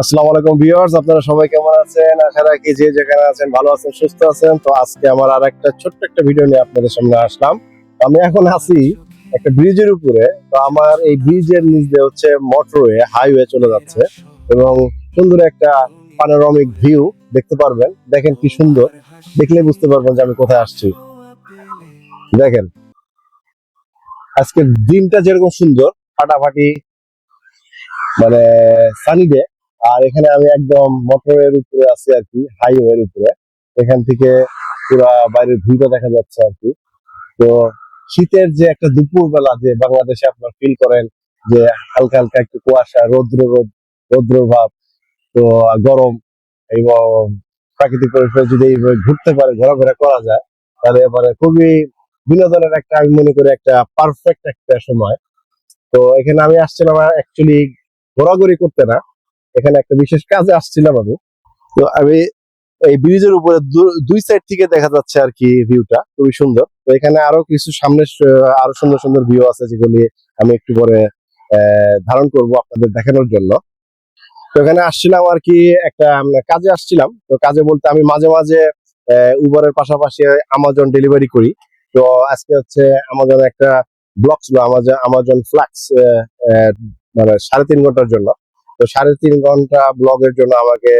আসসালামু আলাইকুম ভিউয়ার্স, আপনারা সবাই কেমন আছেন? আশা রাখি যে যেখানে আছেন ভালো আছেন, সুস্থ আছেন। তো আজকে আমার আর একটা ছোট্ট একটা ভিডিও নিয়ে আপনাদের সামনে আসলাম। আমি এখন আছি একটা ব্রিজের উপরে। তো আমার এই ব্রিজের নিচ দিয়ে হচ্ছে মোটরওয়ে হাইওয়ে চলে যাচ্ছে এবং সুন্দর একটা পানোরামিক ভিউ দেখতে পারবেন। দেখেন কি সুন্দর। দেখলে বুঝতে পারবেন যে আমি কোথায় আসছি। দেখেন, আজকের দিনটা যেরকম সুন্দর, ফাটাফাটি মানে সানি ডে আর এখানে আমি একদম মোটরের উপরে আছি আর কি হাইওয়ের উপরে। এখান থেকে পুরা বাইরের ভিউটা দেখা যাচ্ছে আর কি। তো শীতের যে একটা দুপুর বেলা যে বাংলাদেশে আপনার ফিল করেন যে হালকা হালকা একটু কুয়াশা, রৌদ্র রোদ রৌদ্র ভাব, তো গরম এবং প্রাকৃতিক পরিবেশে যদি ঘুরতে পারে, ঘোরাফেরা করা যায়, তাহলে এবারে খুবই বিনোদনের একটা, আমি মনে করি একটা পারফেক্ট একটা সময়। তো এখানে আমি আসছিলাম অ্যাকচুয়ালি ঘোরাঘুরি করতে না। এখানে একটা বিশেষ কাজে আসছিলাম আমি। তো আমি এই ব্রিজের উপরে দুই সাইড থেকে দেখা যাচ্ছে আর কি ভিউটা খুবই সুন্দর। তো এখানে আরও কিছু সামনে আরও সুন্দর সুন্দর ভিউ আছে যেগুলি আমি একটু পরে ধারণ করব আপনাদের দেখানোর জন্য। তো এখানে আসছিলাম আর কি একটা কাজে আসছিলাম। তো কাজে বলতে আমি মাঝে মাঝে উবারের পাশাপাশি আমাজন ডেলিভারি করি। তো আজকে হচ্ছে আমাজন একটা ব্লক ছিল আমাজন আমাজন ফ্লাক্স মানে সাড়ে তিন ঘণ্টার জন্য। তো সাড়ে তিন ঘণ্টা ব্লগের জন্য আমাকে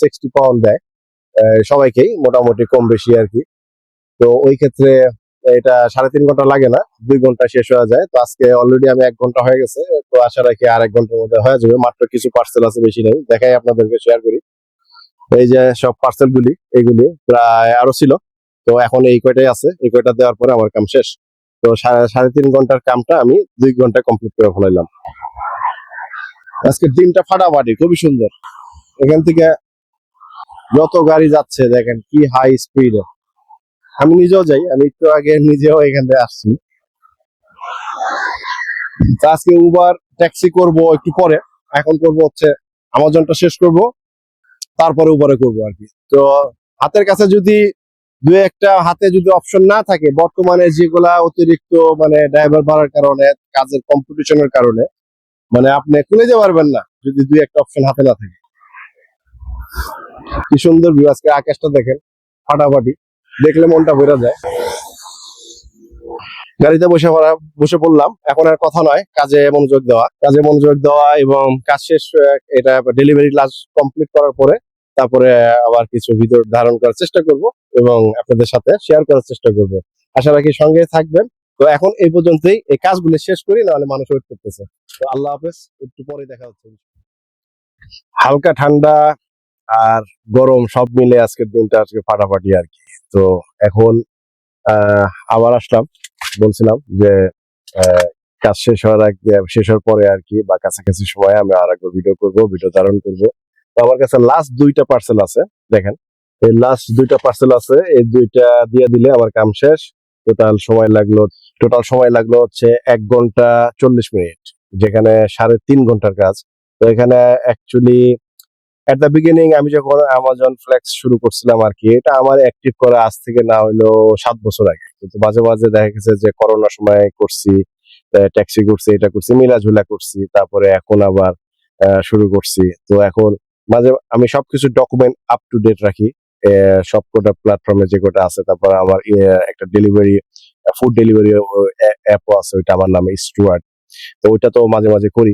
সিক্সটি পাউন্ড দেয় সবাইকেই, মোটামুটি কম বেশি আর কি। তো ওই ক্ষেত্রে এটা সাড়ে তিন ঘণ্টা লাগে না, দুই ঘণ্টা শেষ হয়ে যায়। তো আজকে অলরেডি আমি এক ঘণ্টা হয়ে গেছে, তো আশা রাখি আর এক ঘণ্টার মধ্যে হয়ে যাবে। মাত্র কিছু পার্সেল আছে বেশি নেই, দেখাই আপনাদেরকে শেয়ার করি। এই যে সব পার্সেল গুলি এইগুলি প্রায় আরও ছিল। তো এখন এই কয়টাই আছে, এই কয়টা দেওয়ার পরে আমার কাম শেষ। তো সাড়ে তিন ঘণ্টার কামটা আমি দুই ঘণ্টা কমপ্লিট করে ফেলাইলাম। আজকের দিনটা ফাটাফাটি, খুবই সুন্দর। এখান থেকে যত গাড়ি যাচ্ছে, দেখেন কি হাই স্পিডে আমি নিজেও যাই, আমি একটু আগে নিজেও এখান থেকে আসছি। আজকে উবার ট্যাক্সি করব একটু পরে। এখন করব হচ্ছে আমাজনটা শেষ করব, তারপরে উবারে করব আর কি। তো হাতের কাছে যদি দু একটা, হাতে যদি অপশন না থাকে, বর্তমানে যেগুলা অতিরিক্ত মানে ড্রাইভার ভাড়ার কারণে, কাজের কম্পিটিশনের কারণে মানে আপনি খুলে যেতে পারবেন না, যদি দুই একটা অপশন হাতে না থাকে। কি সুন্দর ভিউ আজকে আকাশটা দেখেন, ফাটাফাটি। দেখলে মনটা বেরো যায়। গাড়িতে বসে পড়া বসে পড়লাম। এখন আর কথা নয়, কাজে মনোযোগ দেওয়া। কাজে মনোযোগ দেওয়া এবং কাজ শেষ, এটা ডেলিভারি ক্লাস কমপ্লিট করার পরে তারপরে আবার কিছু ভিডিও ধারণ করার চেষ্টা করব এবং আপনাদের সাথে শেয়ার করার চেষ্টা করব। আশা রাখি সঙ্গে থাকবেন। তো এখন এই পর্যন্তই। এই কাজগুলো শেষ করি, নাহলে মানুষ ওয়েট করতেছে। তো আল্লাহ হাফেজ, একটু পরে দেখা হচ্ছে। হালকা ঠান্ডা আর গরম সব মিলে আজকের দিনটা আজকে ফাটাফাটি আর কি। তো এখন আবার আসলাম, বলছিলাম যে কাজ শেষ হওয়ার আগে, শেষ হওয়ার পরে আর কি, বা কাছাকাছি সময় আমি আর একবার ভিডিও করব ভিডিও ধারণ করব। তো আমার কাছে লাস্ট দুইটা পার্সেল আছে, দেখেন। এই লাস্ট দুইটা পার্সেল আছে, এই দুইটা দিয়ে দিলে আমার কাম শেষ। টোটাল সময় লাগল টোটাল সময় লাগল হচ্ছে এক ঘণ্টা চল্লিশ মিনিট, যেখানে সাড়ে তিন ঘণ্টার কাজ। তো এখানে অ্যাকচুয়ালি এট দ্য বিগিনিং আমি যখন অ্যামাজন ফ্লেক্স শুরু করছিলাম আর কি, এটা আমার অ্যাক্টিভ করা আজ থেকে না হইল সাত বছর আগে। কিন্তু মাঝে মাঝে দেখা গেছে যে করোনার সময় করছি ট্যাক্সি করছি এটা করছি, মিলাঝুলা করছি, তারপরে এখন আবার শুরু করছি। তো এখন মাঝে, আমি সবকিছু ডকুমেন্ট আপ টু ডেট রাখি সব কটা প্ল্যাটফর্মে যে কটা আছে, তারপর আমার একটা ডেলিভারি ফুড ডেলিভারি অ্যাপও আছে, ওইটা আমার নামে স্টুয়ার্ড তো ওইটা তো মাঝে মাঝে করি।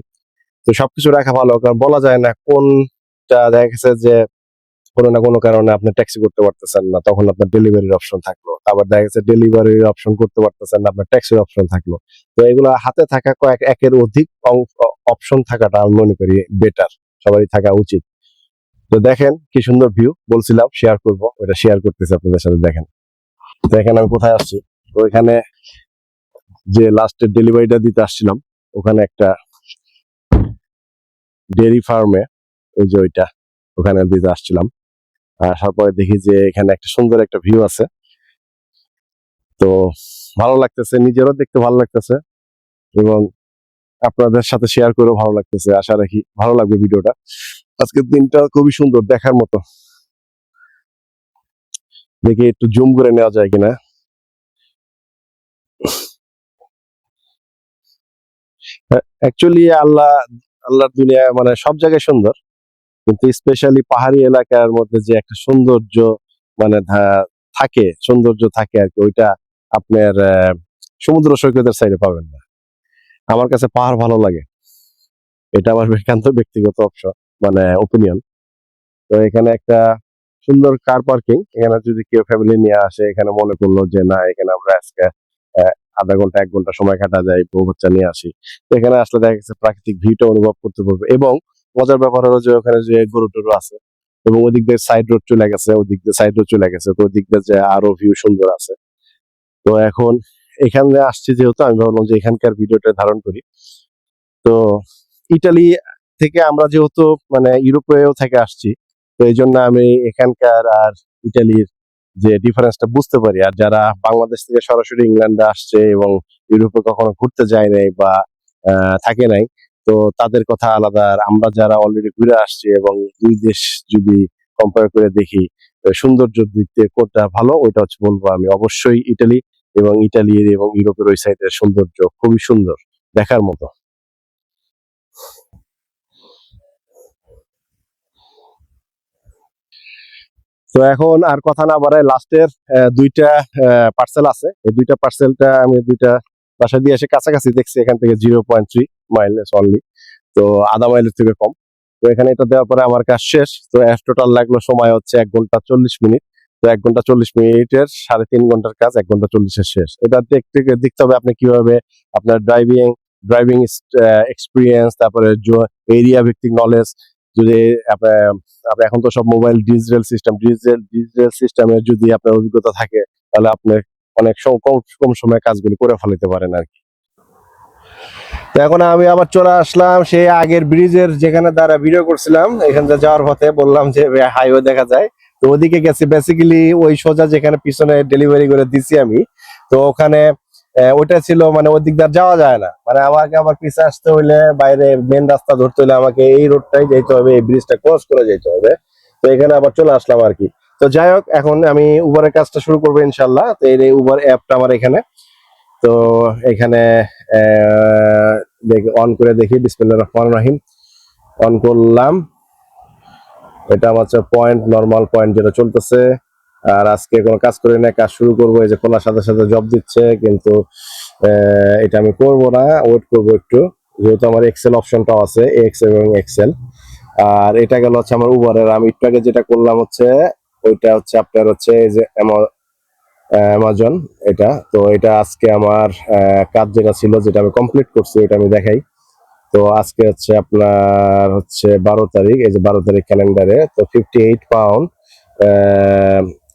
তো সবকিছু রাখা ভালো, কারণ বলা যায় না কোনটা দেখা গেছে যে কোনো না কোনো কারণে আপনি ট্যাক্সি করতে পারতেছেন না, তখন আপনার ডেলিভারির অপশন থাকল। আবার দেখা গেছে ডেলিভারির অপশন করতে পারতেছেন না, আপনার ট্যাক্সির অপশন থাকল। তো এগুলো হাতে থাকা কয়েক একের অধিক অপশন থাকাটা আমি মনে করি বেটার সবারই থাকা উচিত। তো দেখেন কি সুন্দর ভিউ বলছিলাম শেয়ার করব ওটা শেয়ার করতেছি আপনাদের সাথে, দেখেন। দেখেন আমি কোথায় আসছি? তো এখানে যে লাস্টের ডেলিভারিটা দিতে আসছিলাম, ওখানে একটা ডেয়ারি ফার্মে ওই যে ওইটা ওখানে দিতে আসছিলাম। আসার পরে দেখি যে এখানে একটা সুন্দর একটা ভিউ আছে। তো ভালো লাগতেছে, নিজেরও দেখতে ভালো লাগতেছে এবং আপনাদের সাথে শেয়ার করেও ভালো লাগতেছে। আশা রাখি ভালো লাগবে ভিডিওটা। আজকের দিনটা খুবই সুন্দর, দেখার মতো। দেখি একটু জুম করে নেওয়া যায় কিনা। অ্যাকচুয়ালি আল্লাহ, আল্লাহর দুনিয়া মানে সব জায়গায় সুন্দর, কিন্তু স্পেশালি পাহাড়ি এলাকার মধ্যে যে একটা সৌন্দর্য মানে থাকে, সৌন্দর্য থাকে আর কি, ওইটা আপনার সমুদ্র সৈকতের সাইডে পাবেন না। আমার কাছে পাহাড় ভালো লাগে। এটা আমার একান্ত ব্যক্তিগত অপশন মানে ওপিনিয়ন তো এখানে একটা সুন্দর কার পার্কিং এখানে যদি কেউ ফ্যামিলি নিয়ে আসে, এখানে মনে করল যে না, এখানে আমরা আজকে আধা ঘণ্টা, এক ঘণ্টা সময় কাটা যায়, বউ বাচ্চা নিয়ে আসি। তো এখানে আসলে দেখা গেছে প্রাকৃতিক ভিউটা অনুভব করতে পারবে এবং মজার ব্যাপার হলো যে ওখানে যে গরু টরু আছে এবং ওদিক দিয়ে সাইড রোড চলে গেছে, ওদিক দিয়ে সাইড রোড চলে গেছে, তো ওদিক দিয়ে যে আরও ভিউ সুন্দর আছে। তো এখন এখানে আসছি যেহেতু, আমি ভাবলাম যে এখানকার ভিডিওটা ধারণ করি। তো ইটালি থেকে আমরা যেহেতু মানে ইউরোপেও থেকে আসছি, তো এই জন্য আমি এখানকার আর ইটালির যে ডিফারেন্সটা বুঝতে পারি। আর যারা বাংলাদেশ থেকে সরাসরি ইংল্যান্ডে আসছে এবং ইউরোপে কখনো ঘুরতে যায় নাই বা থাকে নাই, তো তাদের কথা আলাদা। আর আমরা যারা অলরেডি ঘুরে আসছি এবং দুই দেশ যদি কম্পেয়ার করে দেখি, তো সৌন্দর্যের দিক থেকে কোনটা ভালো, ওইটা হচ্ছে বলব আমি অবশ্যই ইটালি এবং ইটালির এবং ইউরোপের ওই সাইডের সৌন্দর্য খুবই সুন্দর, দেখার মতো। তো এখন আর কথা না বাড়ায় লাস্টের দুইটা পার্সেল আছে। এই দুইটা পার্সেলটা আমি দুইটা বাসা দিয়ে এসে কাছাকাছি দেখছি, এখান থেকে zero point three mileage only তো আধা মাইলের থেকে কম। তো এখানে এটা দেওয়ার পরে আমার কাজ শেষ, তো টোটাল লাগল সময় হচ্ছে এক ঘণ্টা চল্লিশ মিনিট। তো এক ঘণ্টা চল্লিশ মিনিটের সাড়ে তিন ঘণ্টার কাজ, এক ঘণ্টা চল্লিশের শেষ। এটা দেখতে দেখতে হবে আপনি কীভাবে আপনার ড্রাইভিং ড্রাইভিং এক্সপিরিয়েন্স তারপরে এরিয়া ভিত্তিক নলেজ যদি আপনার এখন তো সব mobile digital system digital digital সিস্টেমের যদি আপনার অভিজ্ঞতা থাকে, তাহলে আপনি অনেক কম কম সময়ে কাজগুলি করে ফেলতে পারেন আর কি। এখন আমি আবার চলে আসলাম সেই আগের ব্রিজের যেখানে দ্বারা ভিডিও করছিলাম, এখান থেকে যাওয়ার পথে বললাম যে হাইওয়ে দেখা যায়। তো ওদিকে গেছি বেসিক্যালি ওই সোজা যেখানে পিছনে ডেলিভারি করে দিছি আমি, তো ওখানে ওইটা ছিল মানে ওই দিয়ে যাওয়া যায় না। মানে আমাকে আবার পিছে আসতে হইলে বাইরে মেন রাস্তা ধরতে হলে আমাকে এই রোডটাই যেতে হবে, এই ব্রিজটা ক্রস করে যেতে হবে। তো এখানে আবার চলে আসলাম আর কি। তো যাই হোক, এখন আমি উবারের কাজটা শুরু করব ইনশাল্লাহ তো এই উবার অ্যাপটা আমার এখানে। তো এখানে অন করে দেখি। বিসমিল্লাহির রহমানির রহিম। অন করলাম। এটা আমার পয়েন্ট নর্মাল পয়েন্ট যেটা চলতেছে। আর আজকে কোনো কাজ করি না কাজ শুরু করব, এই যে খোলার সাথে সাথে জব দিচ্ছে, কিন্তু এটা আমি করব না ওয়েট করব একটু, যেহেতু আমার এক্সেল অপশনটাও আছে এক্স এবং এক্সেল আর এটা গেল হচ্ছে আমার উবারের আমি একটু আগে যেটা করলাম হচ্ছে, ওইটা হচ্ছে আপনার হচ্ছে এই যে অ্যামাজন এটা। তো এটা আজকে আমার কাজ যেটা ছিল, যেটা আমি কমপ্লিট করছি এটা আমি দেখাই। তো আজকে হচ্ছে আপনার হচ্ছে বারো তারিখ, এই যে বারো তারিখ ক্যালেন্ডারে তো ফিফটি এইট পাউন্ড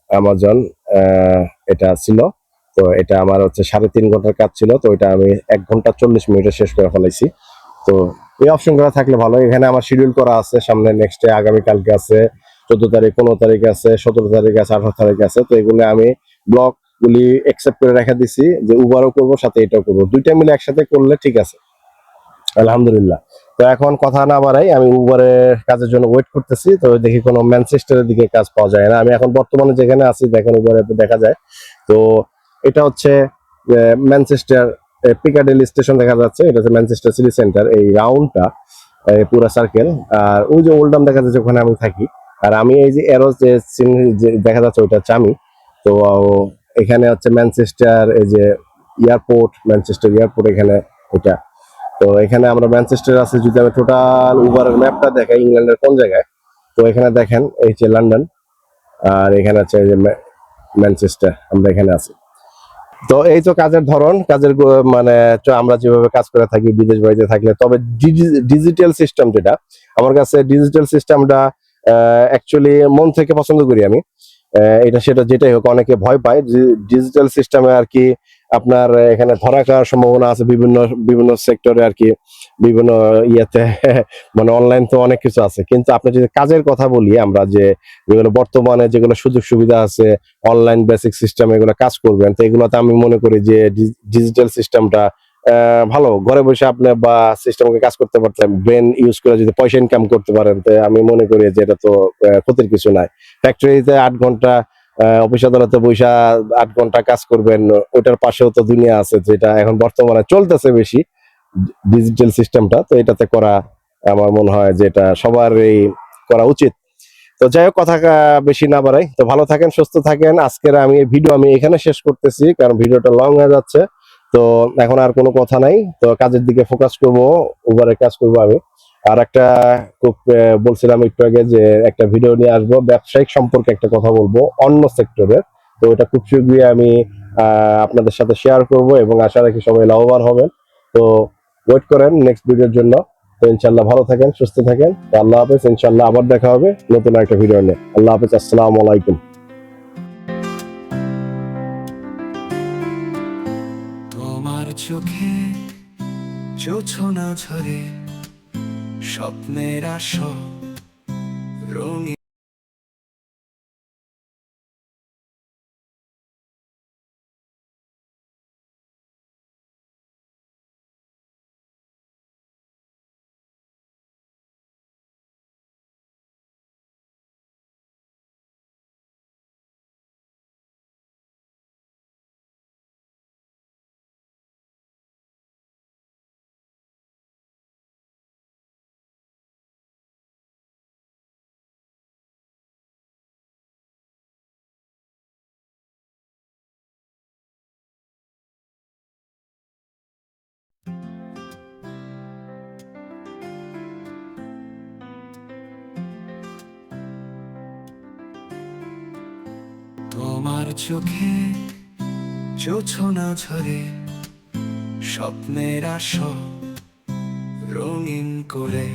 অ্যামাজন এটা ছিল। তো এটা আমার হচ্ছে সাড়ে তিন ঘণ্টার কাজ ছিল, তো এটা আমি এক ঘণ্টা চল্লিশ মিনিটে শেষ করে ফেলাইছি। তো এই অপশন করা থাকলে ভালো। এখানে আমার শিডিউল করা আছে, সামনে নেক্সট ডে আগামী কালকে আছে, চোদ্দ তারিখ, পনেরো তারিখ আছে, সতেরো তারিখ আছে, আঠারো তারিখ আছে। তো এগুলো আমি ব্লক গুলি একসেপ্ট করে রেখে দিছি যে উবারও করব, সাথে এটাও করব। দুইটা মিলে একসাথে করলে ঠিক আছে। আলহামদুলিল্লাহ। তো এখন কথা না বাড়াই, আমি উবারের কাজের জন্য ওয়েট করতেছি, তো দেখি কোনো ম্যানচেস্টারের দিকে কাজ পাওয়া যায় না। আমি এখন বর্তমানে যেখানে আছি, দেখেন উবারে দেখা যায়। তো এটা হচ্ছে ম্যানচেস্টার পিকাডেলি স্টেশন দেখা যাচ্ছে। এটা হচ্ছে ম্যানচেস্টার সিটি সেন্টার এই রাউন্ডটা পুরো সার্কেল আর ওই যে ওল্ডাম দেখা যাচ্ছে, ওখানে আমি থাকি। আর আমি এই যে এরো যে চিহ্ন- দেখা যাচ্ছে, ওইটা হচ্ছে আমি। তো এখানে হচ্ছে ম্যানচেস্টার এই যে এয়ারপোর্ট ম্যানচেস্টার এয়ারপোর্ট এখানে এটা। তো এখানে আমরা ম্যানচেস্টার আছে, যদি আমি টোটাল উবারের ম্যাপটা দেখাই ইংল্যান্ডের কোন জায়গায়? তো এখানে দেখেন, এই যে লন্ডন আর এখানে আছে যে ম্যানচেস্টার আমরা এখানে আছি। তো এই তো কাজের ধরন, কাজের মানে আমরা যেভাবে কাজ করে থাকি, বিদেশ বাড়িতে থাকলে, তবে ডিজিটাল সিস্টেম যেটা, আমার কাছে ডিজিটাল সিস্টেমটা অ্যাকচুয়ালি মন থেকে পছন্দ করি আমি। এটা সেটা যেটাই হোক, অনেকে ভয় পায় ডিজিটাল সিস্টেমে আর কি আপনার এখানে ধরা খাওয়ার সম্ভাবনা আছে বিভিন্ন বিভিন্ন সেক্টরে আর কি, বিভিন্ন ইয়েতে মানে অনলাইন তো অনেক কিছু আছে। কিন্তু আপনি যদি কাজের কথা বলি আমরা যে, যেগুলো বর্তমানে যেগুলো সুযোগ সুবিধা আছে অনলাইন বেসিক সিস্টেম এগুলো কাজ করবেন, তো এগুলোতে আমি মনে করি যে ডিজিটাল সিস্টেমটা ভালো। ঘরে বসে আপনি বা সিস্টেমকে কাজ করতে পারতেন ব্রেন ইউজ করে যদি পয়সা ইনকাম করতে পারেন, তো আমি মনে করি যে এটা তো ক্ষতির কিছু নাই। ফ্যাক্টরিতে আট ঘণ্টা অফিস আদালতে বৈশা আট ঘণ্টা কাজ করবেন ওটার পাশেও তো দুনিয়া আছে যেটা এখন বর্তমানে চলতেছে বেশি ডিজিটাল সিস্টেমটা তো এটাতে করা আমার মনে হয় যে এটা সবারই করা উচিত। তো যাই হোক, কথা বেশি না বাড়াই। তো ভালো থাকেন, সুস্থ থাকেন। আজকের আমি এই ভিডিও আমি এখানে শেষ করতেছি, কারণ ভিডিওটা লং হয়ে যাচ্ছে। তো এখন আর কোনো কথা নাই। তো কাজের দিকে ফোকাস করব উবারে কাজ করব আমি। আর একটা খুব বলছিলাম একটু আগে যে একটা ভিডিও নিয়ে আসব, ব্যবসায়িক সম্পর্কে একটা কথা বলব, অন্য সেক্টরের তো এটা খুব শীঘ্রই আমি আপনাদের সাথে শেয়ার করব এবং আশা রাখি সবাই লাভবান হবেন। তো ওয়েট করেন নেক্সট ভিডিওর জন্য। তো ইনশাল্লাহ ভালো থাকেন, সুস্থ থাকেন। তো আল্লাহ হাফেজ ইনশাল্লাহ আবার দেখা হবে নতুন একটা ভিডিও নিয়ে। আল্লাহ হাফেজ, আসসালামু আলাইকুম। তোমার চোখে জোছনা ঝরে স্বপ্নের আসো রঙিন তোমার চোখে জোছনা ঝরে স্বপ্নের আস রঙিন করে।